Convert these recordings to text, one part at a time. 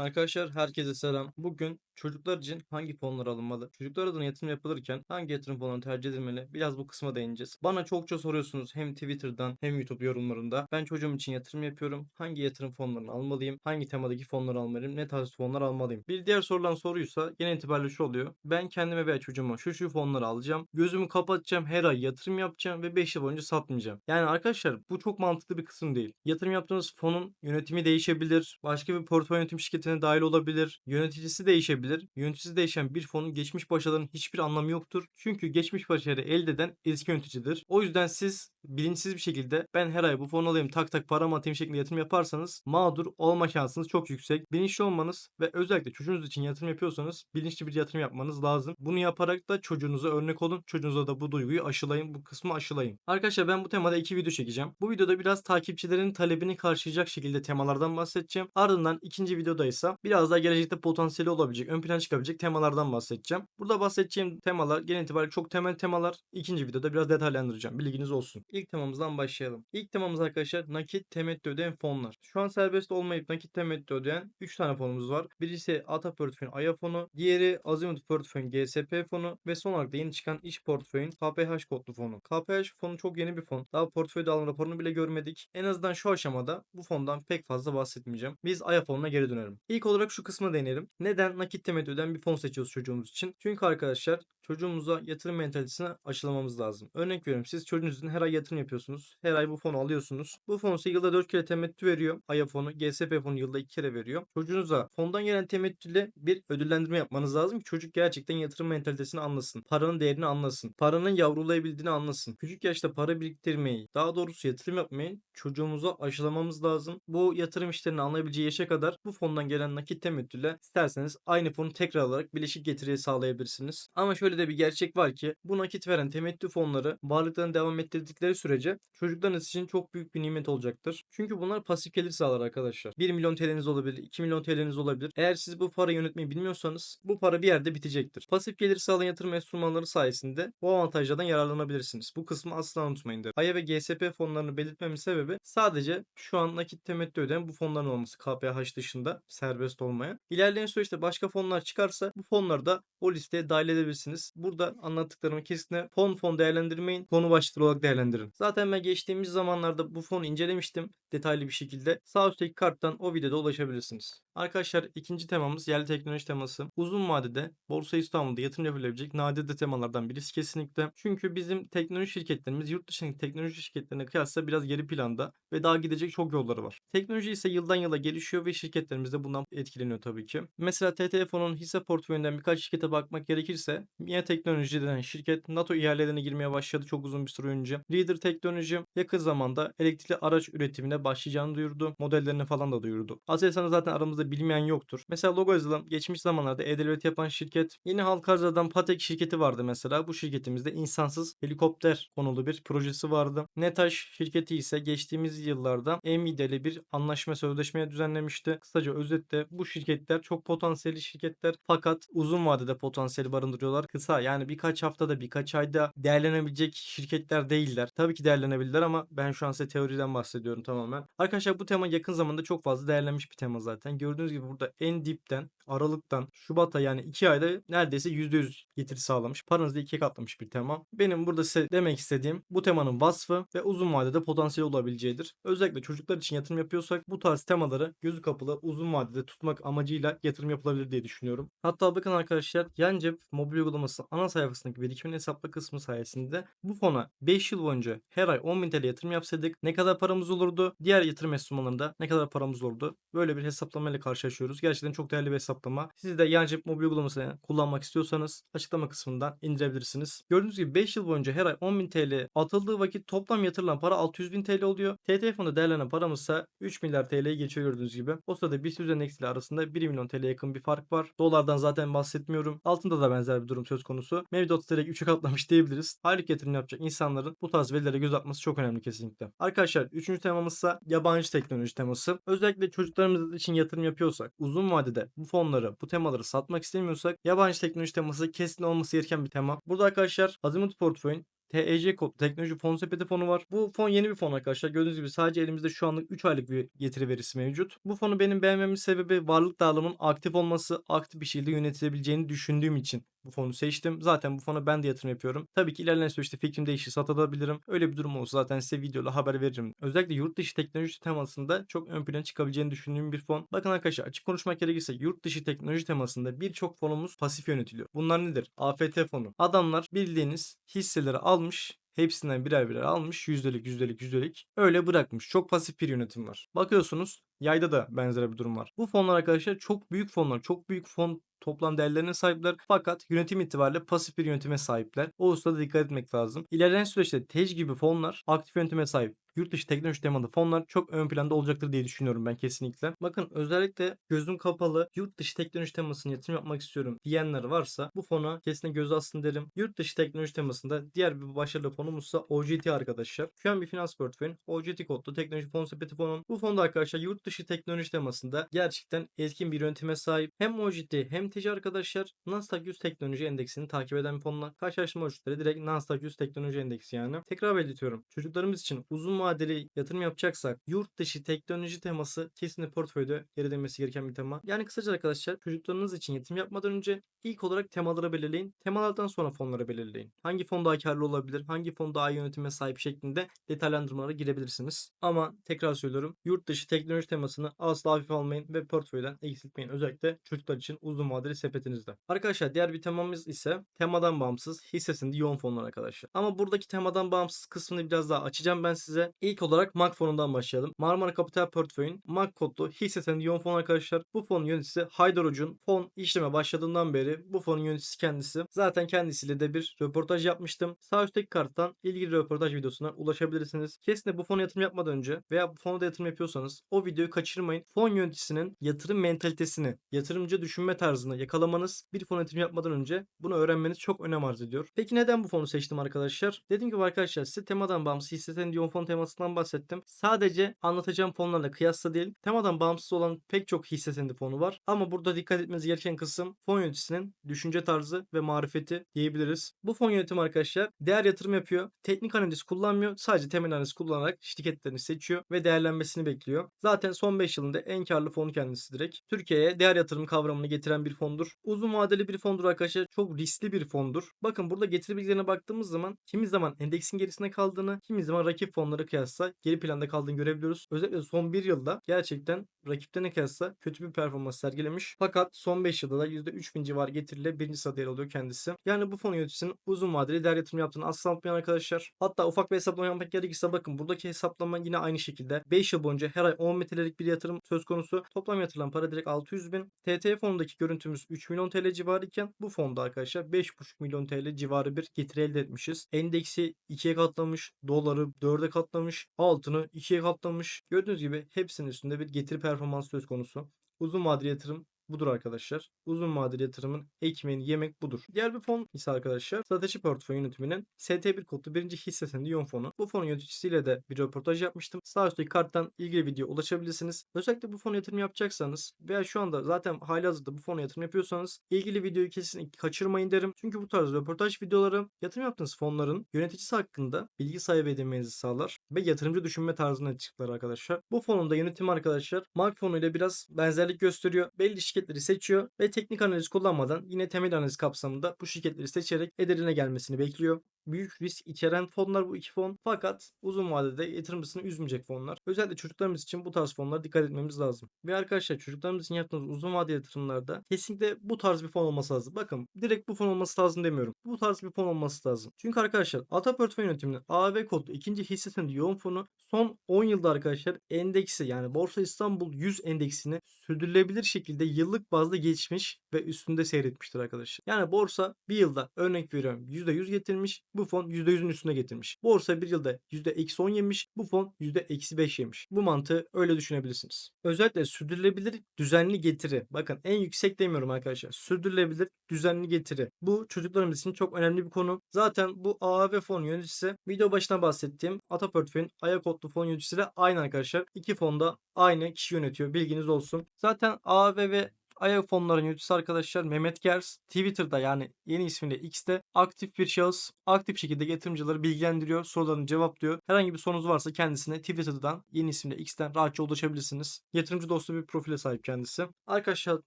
Arkadaşlar herkese selam. Bugün çocuklar için hangi fonlar alınmalı? Çocuklar adına yatırım yapılırken hangi yatırım fonları tercih edilmeli? Biraz bu kısma değineceğiz. Bana çokça soruyorsunuz hem Twitter'dan hem YouTube yorumlarında. Ben çocuğum için yatırım yapıyorum. Hangi yatırım fonlarını almalıyım? Hangi temadaki fonları almalıyım? Ne tarz fonlar almalıyım? Bir diğer sorulan soruysa genel itibariyle şu oluyor. Ben kendime veya çocuğuma şu şu fonları alacağım. Gözümü kapatacağım. Her ay yatırım yapacağım ve 5 yıl boyunca satmayacağım. Yani arkadaşlar bu çok mantıklı bir kısım değil. Yatırım yaptığınız fonun yönetimi değişebilir. Başka bir portföy yönetim şirketine dahil olabilir. Yöneticisi değişebilir. Yöneticisi değişen bir fonun geçmiş başarıların hiçbir anlamı yoktur. Çünkü geçmiş başarı elde eden eski yöneticidir. O yüzden siz bilinçsiz bir şekilde ben her ay bu fonu alayım tak tak paramı atayım şeklinde yatırım yaparsanız mağdur olma şansınız çok yüksek. Bilinçli olmanız ve özellikle çocuğunuz için yatırım yapıyorsanız bilinçli bir yatırım yapmanız lazım. Bunu yaparak da çocuğunuza örnek olun. Çocuğunuza da bu duyguyu aşılayın. Bu kısmı aşılayın. Arkadaşlar ben bu temada iki video çekeceğim. Bu videoda biraz takipçilerin talebini karşılayacak şekilde temalardan bahsedeceğim. Ardından ikinci videoda ise biraz daha gelecekte potansiyeli olabilecek, ön plana çıkabilecek temalardan bahsedeceğim. Burada bahsedeceğim temalar genel itibariyle çok temel temalar. İkinci videoda biraz detaylandıracağım. Bilginiz olsun. İlk temamızdan başlayalım. İlk temamız arkadaşlar nakit temettü ödeyen fonlar. Şu an serbest olmayıp nakit temettü ödeyen 3 tane fonumuz var. Birisi Ata Portföy'ün AYA fonu, diğeri Azimut Portföy'ün GSP fonu ve son olarak da yeni çıkan iş portföyün KPH kodlu fonu. KPH fonu çok yeni bir fon. Daha portföy dağılım raporunu bile görmedik. En azından şu aşamada bu fondan pek fazla bahsetmeyeceğim. Biz AYA fonuna geri dönelim. İlk olarak şu kısma değinelim. Neden nakit temettü ödeyen bir fon seçiyoruz çocuğumuz için? Çünkü arkadaşlar çocuğumuza yatırım mentalitesini aşılamamız lazım. Örnek veriyorum siz çocuğunuzun her ay yatırım yapıyorsunuz. Her ay bu fonu alıyorsunuz. Bu fon size yılda 4 kere temettü veriyor. AYA fonu, GSP fonu yılda 2 kere veriyor. Çocuğunuza fondan gelen temettüyle bir ödüllendirme yapmanız lazım ki çocuk gerçekten yatırım mentalitesini anlasın. Paranın değerini anlasın. Paranın yavrulayabildiğini anlasın. Küçük yaşta para biriktirmeyi, daha doğrusu yatırım yapmayı çocuğumuza aşılamamız lazım. Bu yatırım işlerini anlayabileceği yaşa kadar bu fondan gelen nakit temettüyle isterseniz aynı fonu tekrar alarak bileşik getiriye sağlayabilirsiniz. Ama şöyle de bir gerçek var ki bu nakit veren temettü fonları varlıklarını devam ettirdikleri sürece çocuklarınız için çok büyük bir nimet olacaktır. Çünkü bunlar pasif gelir sağlar arkadaşlar. 1 milyon TL'niz olabilir, 2 milyon TL'niz olabilir. Eğer siz bu para yönetmeyi bilmiyorsanız bu para bir yerde bitecektir. Pasif gelir sağlayan yatırım enstrümanları sayesinde bu avantajlardan yararlanabilirsiniz. Bu kısmı asla unutmayın derim. AYA ve GSP fonlarını belirtmemin sebebi sadece şu an nakit temettü ödeyen bu fonların olması KPH dışında serbest olmayan. İlerleyen süreçte başka fonlar çıkarsa bu fonları da o listeye dahil edebilirsiniz. Burada anlattıklarımı kesinlikle fon fon değerlendirmeyin. Konu başlığı olarak değerlendirin. Zaten ben geçtiğimiz zamanlarda bu fonu incelemiştim detaylı bir şekilde. Sağ üstteki karttan o videoda ulaşabilirsiniz. Arkadaşlar ikinci temamız yerli teknoloji teması. Uzun vadede Borsa İstanbul'da yatırım yapılabilecek nadide temalardan birisi kesinlikle. Çünkü bizim teknoloji şirketlerimiz yurt dışındaki teknoloji şirketlerine kıyasla biraz geri planda ve daha gidecek çok yolları var. Teknoloji ise yıldan yıla gelişiyor ve şirketlerimiz de bundan etkileniyor tabii ki. Mesela TTF'nin hisse portföyünden birkaç şirkete bakmak gerekirse Mia Teknoloji denen şirket NATO ihalelerine girmeye başladı çok uzun bir süre önce. Leader Teknoloji yakın zamanda elektrikli araç üretimine başlayacağını duyurdu. Modellerini falan da duyurdu. Aselsan'ı zaten aramızda bilmeyen yoktur. Mesela logo yazılım geçmiş zamanlarda e-devlet yapan şirket. Yeni halka arz eden Patek şirketi vardı mesela. Bu şirketimizde insansız helikopter konulu bir projesi vardı. Netaş şirketi ise geçtiğimiz yıllarda Nvidia ile bir anlaşma sözleşmeye düzenlemişti. Kısaca özetle bu şirketler çok potansiyelli şirketler fakat uzun vadede potansiyeli barındırıyorlar. Kısa yani birkaç haftada birkaç ayda değerlenebilecek şirketler değiller. Tabii ki değerlenebilirler ama ben şu an size teoriden bahsediyorum tamamen. Arkadaşlar bu tema yakın zamanda çok fazla değerlenmiş bir tema zaten. Gördüğünüz gibi burada en dipten Aralık'tan Şubat'a yani 2 ayda neredeyse %100 getiri sağlamış. Paranızı ikiye katlamış bir tema. Benim burada size demek istediğim bu temanın vasfı ve uzun vadede potansiyel olabileceğidir. Özellikle çocuklar için yatırım yapıyorsak bu tarz temaları gözü kapalı uzun vadede tutmak amacıyla yatırım yapılabilir diye düşünüyorum. Hatta bakın arkadaşlar yan mobil uygulaması ana sayfasındaki birikimin hesapla kısmı sayesinde bu fona 5 yıl boyunca her ay 10.000 TL yatırım yapsaydık ne kadar paramız olurdu? Diğer yatırım enstrümanlarında ne kadar paramız olurdu? Böyle bir hesaplamayla karşılaşıyoruz. Gerçekten çok değerli bir hesaplama. Siz de yan cep mobil uygulamasını kullanmak istiyorsanız açıklama kısmından indirebilirsiniz. Gördüğünüz gibi 5 yıl boyunca her ay 10.000 TL atıldığı vakit toplam yatırılan para 600.000 TL oluyor. TT fonda değerlenen paramızsa 3 milyar TL'ye geçiyor gördüğünüz gibi. O sırada BIST üzerine eksiyle arasında 1 milyon TL yakın bir fark var. Dolardan zaten bahsetmiyorum. Altında da benzer bir durum söz konusu. Mevduat direkt 3'e katlamış diyebiliriz. Aylık yatırım yapacak insanların bu tarz verilere göz atması çok önemli kesinlikle. Arkadaşlar 3. temamızsa yabancı teknoloji teması. Özellikle çocuklarımız için yatırım yapıyorsak, uzun vadede bu fonları, bu temaları satmak istemiyorsak yabancı teknoloji teması kesin olması gereken bir tema. Burada arkadaşlar Azimut Portföy'ün TEC kod teknoloji fon sepeti fonu var. Bu fon yeni bir fon arkadaşlar. Gördüğünüz gibi sadece elimizde şu anlık 3 aylık bir getiri verisi mevcut. Bu fonu benim beğenmemin sebebi varlık dağılımının aktif olması, aktif bir şekilde yönetilebileceğini düşündüğüm için bu fonu seçtim. Zaten bu fona ben de yatırım yapıyorum. Tabii ki ilerleyen süreçte fikrim değişir, satabilirim. Öyle bir durum olsa zaten size videoda haber veririm. Özellikle yurt dışı teknoloji temasında çok ön plana çıkabileceğini düşündüğüm bir fon. Bakın arkadaşlar açık konuşmak gerekirse yurt dışı teknoloji temasında birçok fonumuz pasif yönetiliyor. Bunlar nedir? AFT fonu. Adamlar bildiğiniz hisseleri almış Hepsinden birer birer almış. Yüzdelik, yüzdelik, yüzdelik. Öyle bırakmış. Çok pasif bir yönetim var. Bakıyorsunuz yayda da benzer bir durum var. Bu fonlar arkadaşlar çok büyük fonlar. Çok büyük fon toplam değerlerine sahipler. Fakat yönetim itibariyle pasif bir yönetime sahipler. O hususda dikkat etmek lazım. İlerleyen süreçte TEC gibi fonlar aktif yönetime sahip yurt dışı teknoloji temalı fonlar çok ön planda olacaktır diye düşünüyorum ben kesinlikle. Bakın özellikle gözüm kapalı yurt dışı teknoloji temasını yatırım yapmak istiyorum diyenler varsa bu fona kesinlikle göz asın derim. Yurt dışı teknoloji temasında diğer bir başarılı fonumuzsa OGT arkadaşlar. Şu an bir finans portföyün OGT kodlu teknoloji fon sepeti fonun. Bu fonda arkadaşlar yurt dışı teknoloji temasında gerçekten etkin bir yönetime sahip. Hem OGT hem TEC arkadaşlar Nasdaq 100 teknoloji endeksini takip eden bir fonla karşılaştırma ölçütleri direkt Nasdaq 100 teknoloji endeksi yani. Tekrar belirtiyorum. Çocuklarımız için uzun vadeli yatırım yapacaksak yurt dışı teknoloji teması kesinlikle portföyde yer edilmesi gereken bir tema. Yani kısaca arkadaşlar çocuklarınız için yatırım yapmadan önce ilk olarak temaları belirleyin. Temalardan sonra fonları belirleyin. Hangi fon daha karlı olabilir, hangi fon daha iyi yönetime sahip şeklinde detaylandırmalara girebilirsiniz. Ama tekrar söylüyorum yurt dışı teknoloji temasını asla hafife almayın ve portföyden eksiltmeyin. Özellikle çocuklar için uzun vadeli sepetinizde. Arkadaşlar diğer bir temamız ise temadan bağımsız hissesinde yoğun fonlar arkadaşlar. Ama buradaki temadan bağımsız kısmını biraz daha açacağım ben size. İlk olarak MAK fonundan başlayalım. Marmara Kapital Portföy'ün MAK kodlu hisse senedi yoğun fon arkadaşlar. Bu fonun yöneticisi Haydar Ucun. Fon işleme başladığından beri bu fonun yöneticisi kendisi. Zaten kendisiyle de bir röportaj yapmıştım. Sağ üstteki karttan ilgili röportaj videosuna ulaşabilirsiniz. Kesinlikle bu fona yatırım yapmadan önce veya bu fona da yatırım yapıyorsanız o videoyu kaçırmayın. Fon yöneticisinin yatırım mentalitesini, yatırımcı düşünme tarzını yakalamanız bir fon yatırım yapmadan önce bunu öğrenmeniz çok önem arz ediyor. Peki neden bu fonu seçtim arkadaşlar? Dediğim gibi arkadaşlar size temadan bağımsız hisse senedi yoğun fon temasından bahsettim. Sadece anlatacağım fonlarla kıyasla değil, temadan bağımsız olan pek çok hisse senedi fonu var. Ama burada dikkat etmeniz gereken kısım fon yöneticisinin düşünce tarzı ve marifeti diyebiliriz. Bu fon yönetimi arkadaşlar değer yatırım yapıyor. Teknik analiz kullanmıyor. Sadece temel analiz kullanarak şirketlerini seçiyor ve değerlenmesini bekliyor. Zaten son 5 yılında en karlı fonu kendisi direkt. Türkiye'ye değer yatırım kavramını getiren bir fondur. Uzun vadeli bir fondur arkadaşlar. Çok riskli bir fondur. Bakın burada getiri bilgilerine baktığımız zaman kimi zaman endeksin gerisinde kaldığını, kimi zaman rakip fonlara kıyasla geri planda kaldığını görebiliyoruz. Özellikle son 1 yılda gerçekten rakiplerine kıyasla kötü bir performans sergilemiş. Fakat son 5 yılda da %3000 civarı getiriyle birinci sırada yer alıyor kendisi. Yani bu fon yöneticisinin uzun vadeli değer yatırım yaptığını asla unutmayın arkadaşlar. Hatta ufak bir hesaplama yapmak gerekirse bakın buradaki hesaplama yine aynı şekilde 5 yıl boyunca her ay 10 metrelik bir yatırım söz konusu. Toplam yatırılan para direkt 600 bin. TT fonundaki görüntümüz 3 milyon TL civarı iken bu fonda arkadaşlar 5,5 milyon TL civarı bir getiri elde etmişiz. Endeksi 2'ye katlamış, doları 4'e katlamış, altını 2'ye katlamış. Gördüğünüz gibi hepsinin üstünde bir getiri performansı söz konusu. Uzun vadeli yatırım budur arkadaşlar. Uzun vadeli yatırımın ekmeğini yemek budur. Diğer bir fon ise arkadaşlar strateji portföy yönetiminin ST1 kodlu birinci hisse senedi yoğun fonu. Bu fonun yöneticisiyle de bir röportaj yapmıştım. Sağ üstteki karttan ilgili video ulaşabilirsiniz. Özellikle bu fona yatırım yapacaksanız veya şu anda zaten hali hazırda bu fona yatırım yapıyorsanız ilgili videoyu kesinlikle kaçırmayın derim. Çünkü bu tarz röportaj videoları yatırım yaptığınız fonların yöneticisi hakkında bilgi sahibi edinmenizi sağlar ve yatırımcı düşünme tarzını açıklar arkadaşlar. Bu fonun da yönetimi arkadaşlar Mark fonu ile biraz benzerlik gösteriyor. Belli şirketleri seçiyor ve teknik analiz kullanmadan yine temel analiz kapsamında bu şirketleri seçerek ederine gelmesini bekliyor. Büyük risk içeren fonlar bu iki fon. Fakat uzun vadede yatırımcısını üzmeyecek fonlar. Özellikle çocuklarımız için bu tarz fonlara dikkat etmemiz lazım. Ve arkadaşlar çocuklarımız için yaptığımız uzun vadeli yatırımlarda kesinlikle bu tarz bir fon olması lazım. Bakın direkt bu fon olması lazım demiyorum. Bu tarz bir fon olması lazım. Çünkü arkadaşlar Ata Portföy Yönetimi'nin AV kodlu ikinci hisse senedi yoğun fonu son 10 yılda arkadaşlar endeksi yani Borsa İstanbul 100 endeksini sürdürülebilir şekilde yıllık bazda geçmiş ve üstünde seyretmiştir arkadaşlar. Yani borsa bir yılda örnek veriyorum %100 getirmiş. Bu fon %100'ün üstüne getirmiş. Borsa bir yılda %-10 yemiş. Bu fon %-5 yemiş. Bu mantığı öyle düşünebilirsiniz. Özellikle sürdürülebilir düzenli getiri. Bakın en yüksek demiyorum arkadaşlar. Sürdürülebilir düzenli getiri. Bu çocuklarımız için çok önemli bir konu. Zaten bu AAV fon yöneticisi video başına bahsettiğim Ata Portföy'ün ayak otlu fon yöneticisi aynı arkadaşlar. İki fonda aynı kişi yönetiyor. Bilginiz olsun. Zaten AAV ve Aya fonların yöneticisi arkadaşlar Mehmet Gers Twitter'da yani yeni ismiyle X'te aktif bir şahıs. Aktif şekilde yatırımcıları bilgilendiriyor, sorularını cevaplıyor. Herhangi bir sorunuz varsa kendisine Twitter'dan yeni ismiyle X'ten rahatça ulaşabilirsiniz. Yatırımcı dostu bir profile sahip kendisi. Arkadaşlar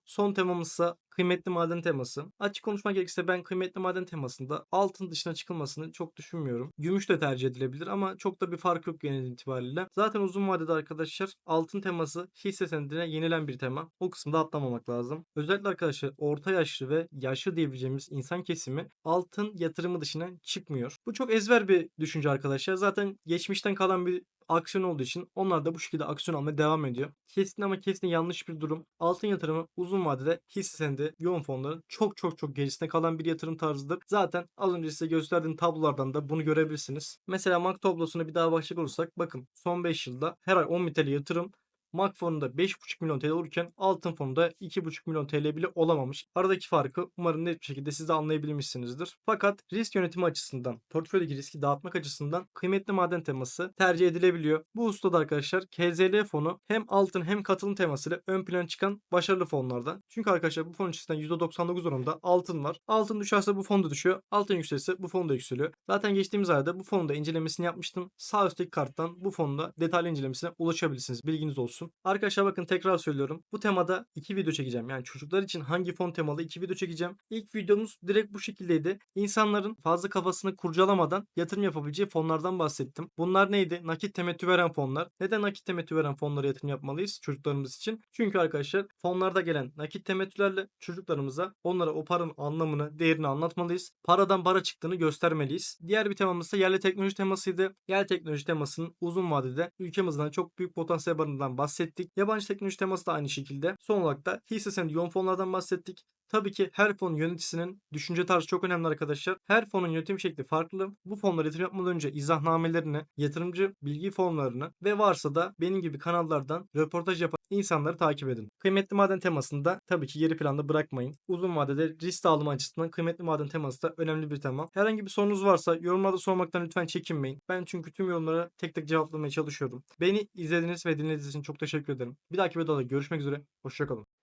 son temamızsa kıymetli maden teması. Açık konuşmak gerekirse ben kıymetli maden temasında altın dışına çıkılmasını çok düşünmüyorum. Gümüş de tercih edilebilir ama çok da bir fark yok genel itibariyle. Zaten uzun vadede arkadaşlar altın teması hisse senedine yenilen bir tema. O kısımda atlamamak lazım. Özellikle arkadaşlar orta yaşlı ve yaşlı diyebileceğimiz insan kesimi altın yatırımı dışına çıkmıyor. Bu çok ezber bir düşünce arkadaşlar. Zaten geçmişten kalan bir aksiyon olduğu için onlar da bu şekilde aksiyon almaya devam ediyor. Kesin ama kesin yanlış bir durum. Altın yatırımı uzun vadede hisse senedi yoğun fonların çok çok çok gerisinde kalan bir yatırım tarzıdır. Zaten az önce size gösterdiğim tablolardan da bunu görebilirsiniz. Mesela MAK tablosuna bir daha başlayacak olursak bakın son 5 yılda her ay 10 bin yatırım MAK fonunda 5,5 milyon TL olurken altın fonunda 2,5 milyon TL bile olamamış. Aradaki farkı umarım net bir şekilde siz de anlayabilmişsinizdir. Fakat risk yönetimi açısından, portföydeki riski dağıtmak açısından kıymetli maden teması tercih edilebiliyor. Bu ustada arkadaşlar KZL fonu hem altın hem katılım temasıyla ön plana çıkan başarılı fonlardan. Çünkü arkadaşlar bu fon içerisinde %99 oranında altın var. Altın düşerse bu fon da düşüyor. Altın yükselirse bu fon da yükseliyor. Zaten geçtiğimiz ayda bu fonda incelemesini yapmıştım. Sağ üstteki karttan bu fonda detaylı incelemesine ulaşabilirsiniz. Bilginiz olsun. Arkadaşlar bakın tekrar söylüyorum. Bu temada iki video çekeceğim. Yani çocuklar için hangi fon temalı iki video çekeceğim. İlk videomuz direkt bu şekildeydi. İnsanların fazla kafasını kurcalamadan yatırım yapabileceği fonlardan bahsettim. Bunlar neydi? Nakit temettü veren fonlar. Neden nakit temettü veren fonlara yatırım yapmalıyız çocuklarımız için? Çünkü arkadaşlar fonlarda gelen nakit temettülerle çocuklarımıza onlara o paranın anlamını, değerini anlatmalıyız. Paradan para çıktığını göstermeliyiz. Diğer bir temamız ise yerli teknoloji temasıydı. Yerli teknoloji temasının uzun vadede ülkemizden çok büyük potansiyel barındığından bahsettik. Yabancı teknoloji teması da aynı şekilde. Son olarak da hisse senedi yoğun fonlardan bahsettik. Tabii ki her fon yöneticisinin düşünce tarzı çok önemli arkadaşlar. Her fonun yönetim şekli farklı. Bu fonlara yatırım yapmadan önce izahnamelerini, yatırımcı bilgi fonlarını ve varsa da benim gibi kanallardan röportaj yapan insanları takip edin. Kıymetli maden temasını da tabii ki geri planda bırakmayın. Uzun vadede risk dağılımı açısından kıymetli maden teması da önemli bir tema. Herhangi bir sorunuz varsa yorumlarda sormaktan lütfen çekinmeyin. Ben çünkü tüm yorumlara tek tek cevaplamaya çalışıyorum. Beni izlediğiniz ve dinlediğiniz için çok teşekkür ederim. Bir dahaki videoda görüşmek üzere. Hoşçakalın.